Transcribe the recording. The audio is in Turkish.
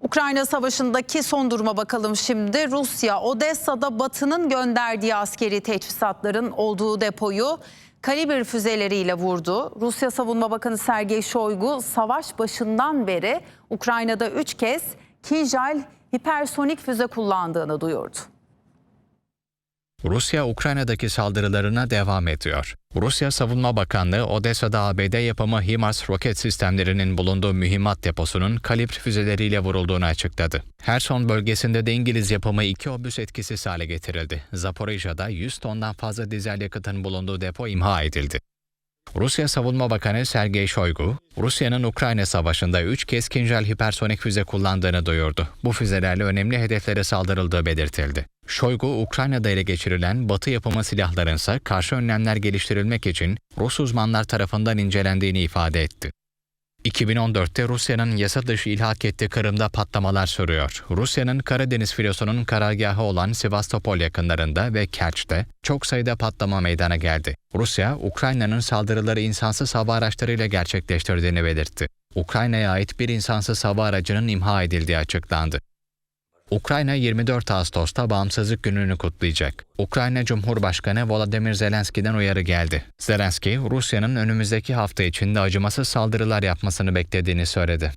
Ukrayna Savaşı'ndaki son duruma bakalım şimdi. Rusya Odessa'da Batı'nın gönderdiği askeri teçhizatların olduğu depoyu kaliber füzeleriyle vurdu. Rusya Savunma Bakanı Sergey Shoigu savaş başından beri Ukrayna'da 3 kez Kinjal hipersonik füze kullandığını duyurdu. Rusya Ukrayna'daki saldırılarına devam ediyor. Rusya Savunma Bakanlığı Odessa'da ABD yapımı HIMARS roket sistemlerinin bulunduğu mühimmat deposunun kalibre füzeleriyle vurulduğunu açıkladı. Herson bölgesinde de İngiliz yapımı iki obüs etkisiz hale getirildi. Zaporijya'da 100 tondan fazla dizel yakıtın bulunduğu depo imha edildi. Rusya Savunma Bakanı Sergey Shoigu, Rusya'nın Ukrayna Savaşı'nda 3 kez Kinjal hipersonik füze kullandığını duyurdu. Bu füzelerle önemli hedeflere saldırıldığı belirtildi. Shoigu, Ukrayna'da ele geçirilen Batı yapımı silahların ise karşı önlemler geliştirilmek için Rus uzmanlar tarafından incelendiğini ifade etti. 2014'te Rusya'nın yasa dışı ilhak ettiği Kırım'da patlamalar sürüyor. Rusya'nın Karadeniz filosunun karargahı olan Sivastopol yakınlarında ve Kerç'te çok sayıda patlama meydana geldi. Rusya, Ukrayna'nın saldırıları insansız hava araçlarıyla gerçekleştirdiğini belirtti. Ukrayna'ya ait bir insansız hava aracının imha edildiği açıklandı. Ukrayna 24 Ağustos'ta bağımsızlık gününü kutlayacak. Ukrayna Cumhurbaşkanı Volodymyr Zelenski'den uyarı geldi. Zelenski, Rusya'nın önümüzdeki hafta içinde acımasız saldırılar yapmasını beklediğini söyledi.